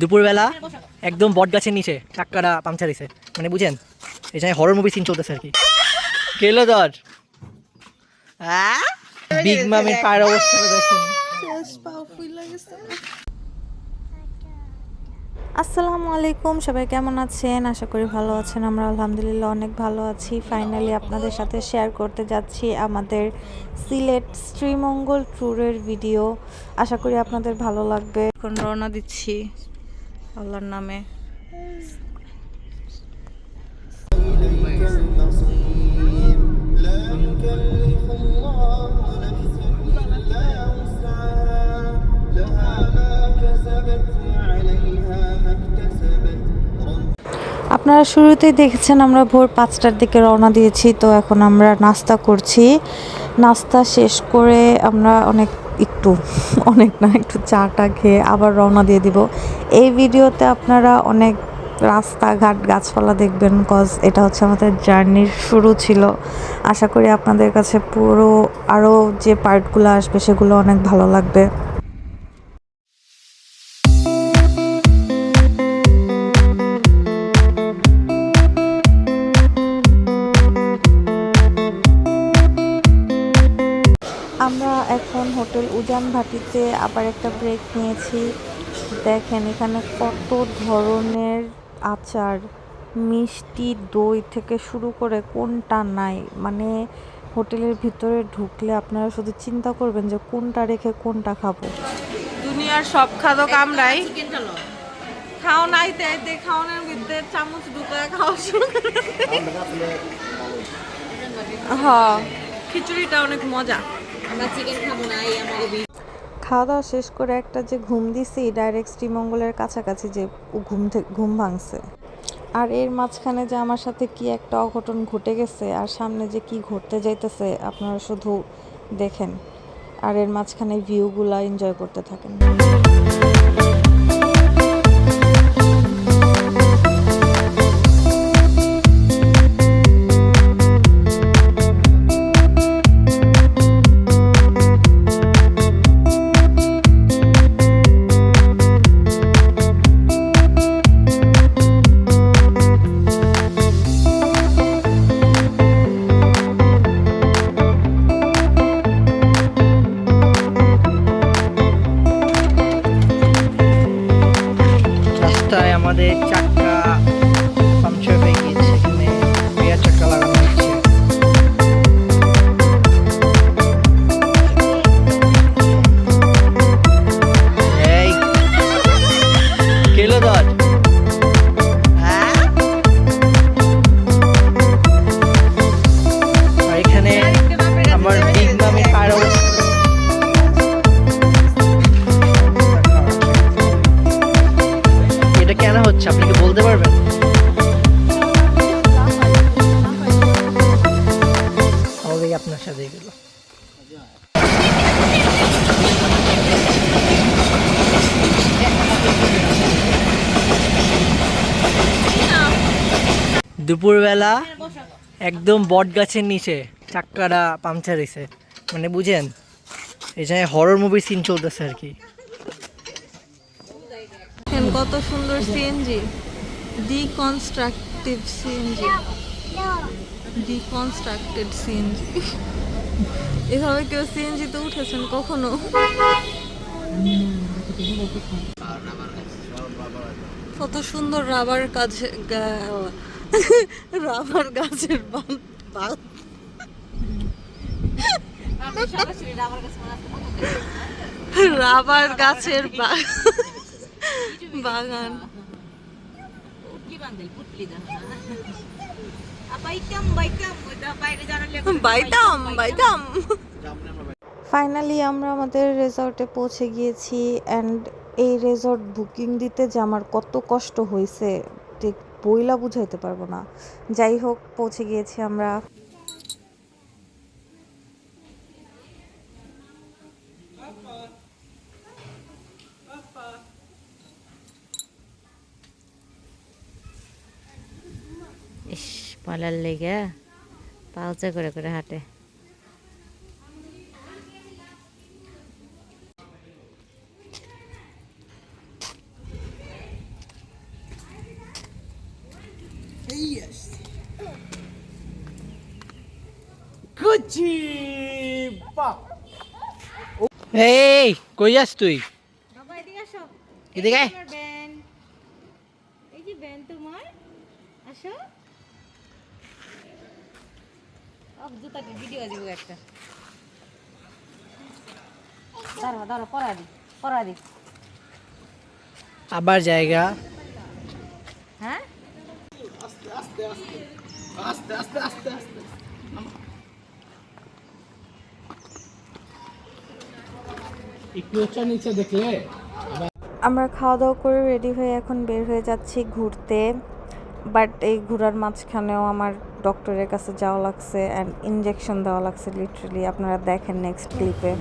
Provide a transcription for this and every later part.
দুপুরবেলা একদম বট গাছের নিচে চাক্কাটা পাংচার হয়েছে মানে বুঝেন এখানে হরর মুভি সিন চলতেছে আর কি। কেলো দর বিগ মামির পায়ের অবস্থা দেখেন। আসসালামু আলাইকুম সবাই কেমন আছেন? আশা করি ভালো আছেন। আমরা আলহামদুলিল্লাহ অনেক ভালো আছি। ফাইনালি আপনাদের সাথে শেয়ার করতে যাচ্ছি আমাদের সিলেট শ্রীমঙ্গল ট্যুরের ভিডিও আশা করি আপনাদের ভালো লাগবে। এখন রওনা দিচ্ছি। আল্লাহর নামে। আপনারা শুরুতেই দেখেছেন আমরা ভোর পাঁচটার দিকে রওনা দিয়েছি, তো এখন আমরা নাস্তা করছি। নাস্তা শেষ করে আমরা অনেক একটু, অনেক না, একটু চাটা খেয়ে আবার রওনা দিয়ে দিব। এই ভিডিওতে আপনারা অনেক রাস্তাঘাট গাছপালা দেখবেন কজ এটা হচ্ছে আমাদের জার্নির শুরু ছিল। আশা করি আপনাদের কাছে পুরো আরও যে পার্টগুলো আসবে, সেগুলো অনেক ভালো লাগবে। হোটেল উজান ভাটিতে আবার একটা ব্রেক নিয়েছি। দেখেন এখানে কত ধরনের আচার মিষ্টি দই থেকে শুরু করে কোনটা নাই। মানে হোটেলের ভিতরে ঢুকলে আপনারা শুধু চিন্তা করবেন যে কোনটা রেখে কোনটা খাব। দুনিয়ার সব খাদক আমরাই খাও নাইতে আইতে খাওয়ানোর ভিতরে চামচ ঢুকায় খাওয়া শুরু করে হ্যাঁ খিচুড়িটা অনেক মজা। খাওয়া দাওয়া শেষ করে একটা যে ঘুম দিছি ডাইরেক্ট শ্রীমঙ্গলের কাছাকাছি যে ঘুম ঘুম ভাঙছে। আর এর মাঝখানে যে আমার সাথে কি একটা অঘটন ঘটে গেছে, আর সামনে যে কি ঘটতে যাইতেছে, আপনারা শুধু দেখেন। আর এর মাঝখানে ভিউগুলো এনজয় করতে থাকেন। দুপুরবেলা একদম বট গাছের নিচে চাক্কাটা পাংচার হয়েছে মানে বুঝেন এখানে হরর মুভির সিন চলতেছে আর কি। কত সুন্দর CNG deconstructive CNG deconstructed CNG এভাবে কেউ সিএনজি তে উঠেছেন কখনো? কত সুন্দর রাবার কাছে রাবার গাছের বান বাল। রাবার গাছের বাগান। ফাইনালি আমরা আমাদের রেজর্টে পৌঁছে গিয়েছি অ্যান্ড এই রেজর্ট বুকিং দিতে যে আমার কত কষ্ট হয়েছে বইলা বুঝাইতে পারব না। যাই হোক, পৌঁছে গিয়েছি আমরা। ইস পালার লেগে পাউচা করে করে হাঁটে। এই কই যাস তুই? বাবা এদিকে আসো। এদিকে? আয়। তোমার ব্যান। এই যে ব্যান তোমার। আসো। অব জুতাকে ভিডিও দিব একটা। দাঁড়া দাঁড়া পড়া দি পড়া দি। আবার জায়গা। হ্যাঁ? একটু নিচে দেখলে আমরা খাওয়া দাওয়া করে রেডি হয়ে এখন বের হয়ে যাচ্ছি ঘুরতে বাট এই ঘোরার মাঝখানেও আমার ডক্টরের কাছে যাওয়া লাগছে অ্যান্ড ইনজেকশন দেওয়া লাগছে লিটারালি আপনারা দেখেন নেক্সট ক্লিপে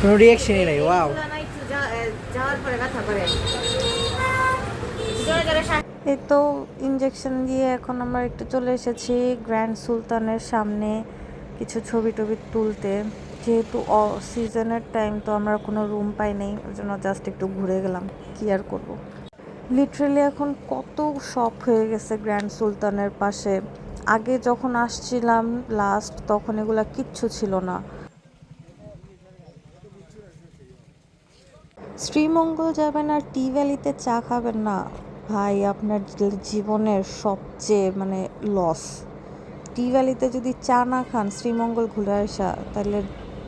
কোনো রিয়াকশনই নাই ওয়াও এই তো ইনজেকশন দিয়ে এখন আমরা একটু চলে এসেছি গ্র্যান্ড সুলতানের সামনে কিছু ছবি টবি তুলতে। যেহেতু সিজনের টাইম তো আমরা কোনো রুম পাই নাই ওর জন্য জাস্ট একটু ঘুরে গেলাম। কি আর করব? লিটারেলি এখন কত শপ হয়ে গেছে গ্র্যান্ড সুলতানের পাশে। আগে যখন আসছিলাম লাস্ট তখন এগুলা কিচ্ছু ছিল না। শ্রীমঙ্গল যাবেন আর টি ভ্যালিতে চা খাবেন না। ভাই আপনার জীবনের সবচেয়ে মানে লস টি ভ্যালিতে যদি চা না খান শ্রীমঙ্গল ঘুরে আসা তাহলে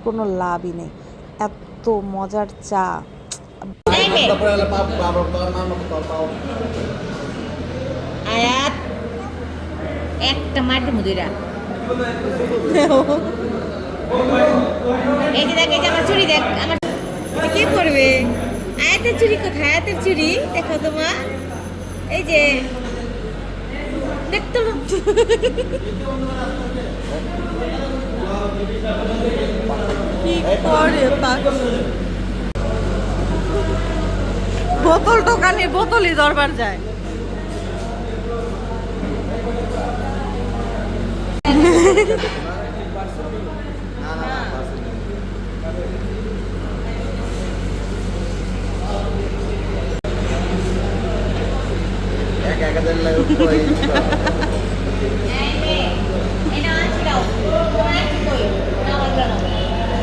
কোনো লাভই নেই। এত মজার চা। আয়াত একটা মাটি মুদিরা এই যে দেখ আমার চুড়ি দেখ আমার তুই কি করবে? আয়াতের চুড়ি কোথায়? আয়াতের চুড়ি দেখো তোমার। এই যে, দেখতো কি করে বোতল দোকানে বোতলই দরবার যায়। এক হাজার লাগে উপরে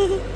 এই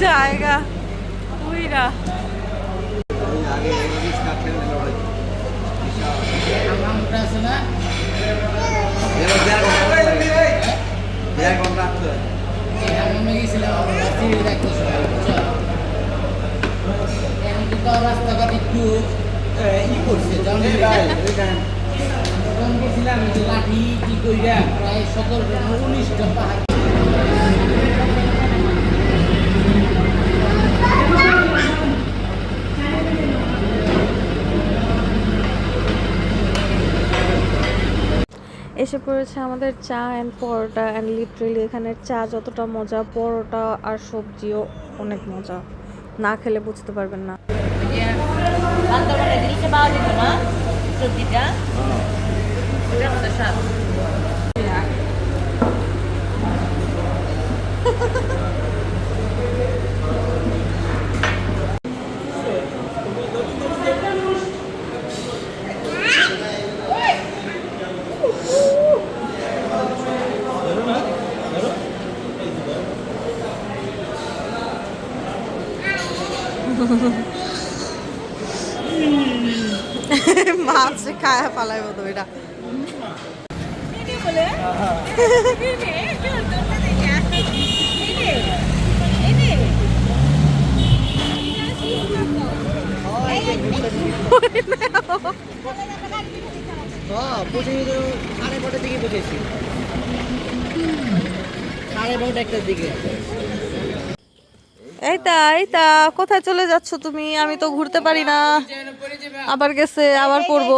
আসতে হয়। রাস্তাঘাট একটু ই করছে গেছিলাম লাঠি কি কইরা প্রায় সতেরো উনিশটা পাহাড় এসে পড়েছে আমাদের চা অ্যান্ড পরোটা অ্যান্ড লিটারেলি এখানের চা যতটা মজা, পরোটা আর সবজিও অনেক মজা। না খেলে বুঝতে পারবেন না। সবজিটা মাছ খায় পালায় মতো এটা সাড়ে কটার দিকে বুঝেছি সাড়ে বারোটা একটার দিকে এই তা তা, কোথায় চলে যাচ্ছ তুমি? আমি তো ঘুরতে পারি না। আবার গেছে, আবার পড়ব।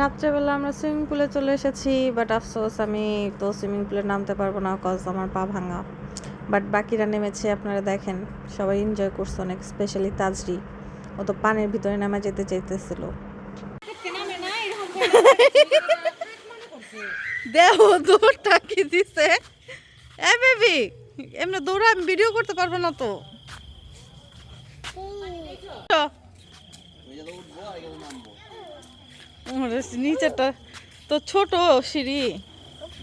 রাত্রেবেলা আমরা সুইমিং পুলে চলে এসেছি বাট আফসোস, আমি তো সুইমিং পুলে নামতে পারব না কজ আমার পা ভাঙা। বাট বাকিরা নেমেছে, আপনারা দেখেন। সবাই এনজয় করছে অনেক স্পেশালি তাজরি। ও তো পানির ভিতরে নামা যেতে চাইতেছিল। দেহ দৌড়টা কি দিছে? এ বেবি এমনি দৌড়া আমি ভিডিও করতে পারব না তো। ওরে, নিচেরটা তো ছোট সিঁড়ি।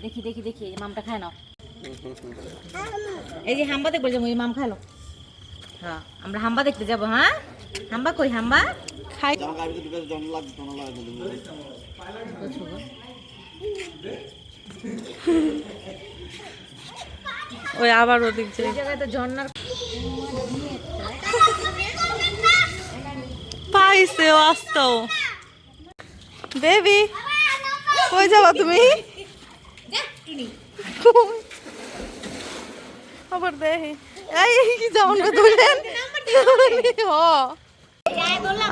দেখি দেখি দেখি এই মামটা খায় নাও। এই যে হাম্বা দেখব যাব এই মাম খাইলো হ্যাঁ আমরা হাম্বা দেখতে যাব হ্যাঁ? হাম্বা কই হাম্বা? খাই। ওই আবার ওদিক যে ঝর্ণার পাইছে ও আসতো বেবি কই যাবা তুমি? আবার দেখি। এই কি যাও না ধরেন হ।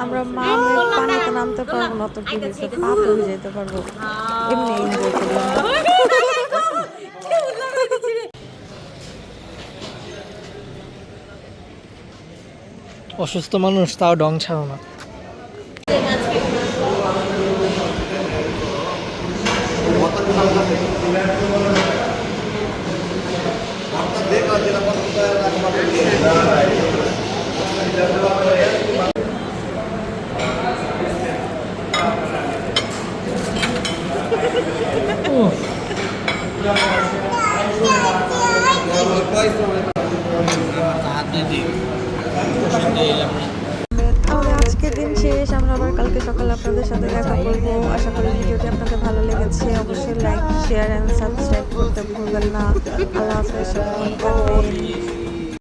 আমরা মা পানিতে নামতে পারব না তো কি হয়েছে? পা তো যেতে পারব। এমনি এনজয় করলাম। অসুস্থ মানুষ তাও ডং ছাড়ো না।